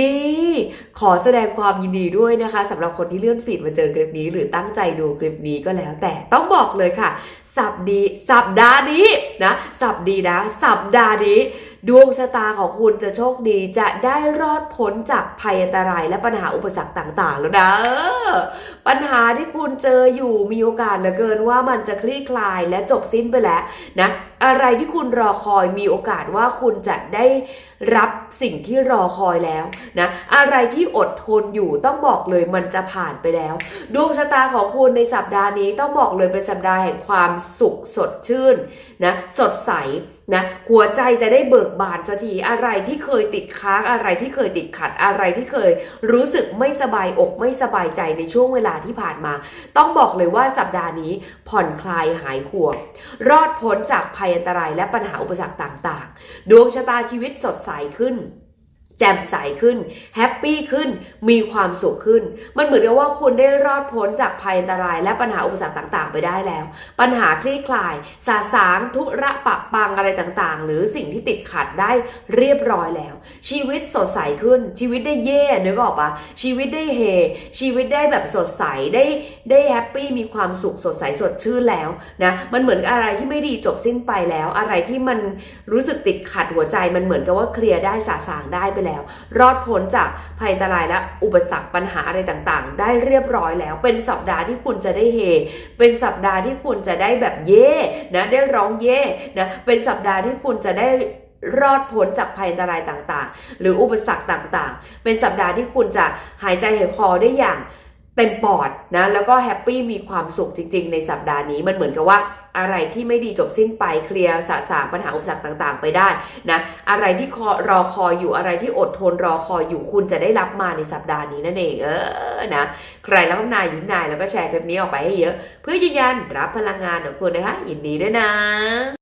นี่ขอแสดงความยินดีด้วยนะคะสำหรับคนที่เลื่อนฟีดมาเจอคลิปนี้ หรือตั้งใจดูคลิปนี้ก็แล้ว แต่ต้องบอกเลยค่ะ สัปดีสัปดาห์นี้นะ สัปดีนะ สัปดาห์นี้ ดวงชะตาของคุณจะโชคดีจะได้รอดพ้นจากภัยอันตรายและปัญหาอุปสรรคต่างๆ แล้วนะออปัญหาที่คุณเจออยู่มีโอกาสเหลือเกินว่ามันจะคลี่คลายและจบสิ้นไปแล้วนะอะไรที่คุณรอคอยมีโอกาสว่าคุณจะได้รับสิ่งที่รอคอยแล้วนะอะไรที่อดทนอยู่ต้องบอกเลยมันจะผ่านไปแล้ว ดวงชะตาของคุณในสัปดาห์นี้ต้องบอกเลยเป็นสัปดาห์แห่งความสุขสดชื่นนะสดใส นะหัวใจจะได้เบิกบานสักทีอะไรที่เคยติดค้างอะไรที่เคยติดขัดอะไรที่เคยรู้สึกไม่สบายอกไม่สบายใจในช่วงเวลาที่ผ่านมา ต้องบอกเลยว่าสัปดาห์นี้ผ่อนคลายหายห่วง รอดพ้นจากภัยอันตรายและปัญหาอุปสรรคต่าง ๆ ดวงชะตาชีวิตสดใสขึ้น แจ่มใสขึ้น แฮปปี้ขึ้น มีความสุขขึ้น มันเหมือนกับว่าคุณได้รอดพ้นจากภัยอันตราย และปัญหาอุปสรรคต่าง ๆ ไปได้แล้ว ปัญหาคลี่คลาย สาสางทุระปะปังอะไรต่างๆ หรือสิ่งที่ติดขัดได้เรียบร้อยแล้ว ชีวิตสดใสขึ้น ชีวิตได้เย่นึกออกปะชีวิตได้เฮ ชีวิตได้แบบสดใส ได้ได้แฮปปี้มีความสุขสดใสสดชื่นแล้วนะ มันเหมือนอะไรที่ไม่ดีจบสิ้นไปแล้ว อะไรที่มันรู้สึกติดขัดหัวใจ มันเหมือนกับว่าเคลียร์ได้สาสางได้ไปแล้ว รอดพ้นจากภัยอันตรายและอุปสรรคปัญหาอะไรต่างๆ ได้เรียบร้อยแล้ว เป็นสัปดาห์ที่คุณจะได้เฮ เป็นสัปดาห์ที่คุณจะได้แบบเย่นะได้ร้องเย่นะเป็นสัปดาห์ที่คุณจะได้รอดพ้นจากภัยอันตรายต่างๆ หรืออุปสรรคต่างๆ เป็นสัปดาห์ที่คุณจะหายใจหายคอได้อย่าง เต็มปอดนะแล้วก็แฮปปี้มีความสุขจริง ๆ ในสัปดาห์นี้มันเหมือนกับว่าอะไรที่ไม่ดีจบสิ้นไปเคลียร์สะสางปัญหาอุปสรรคต่างๆ ไปได้นะอะไรที่คอรอคอยอยู่อะไรที่อดทนรอคอยอยู่คุณจะได้รับมาในสัปดาห์นี้นั่นเองเออนะใครรับนายยินนายแล้วก็แชร์คลิปนี้ออกไปให้เยอะ เพื่อยืนยันรับพลังงานของคุณนะคะยินดีด้วยนะ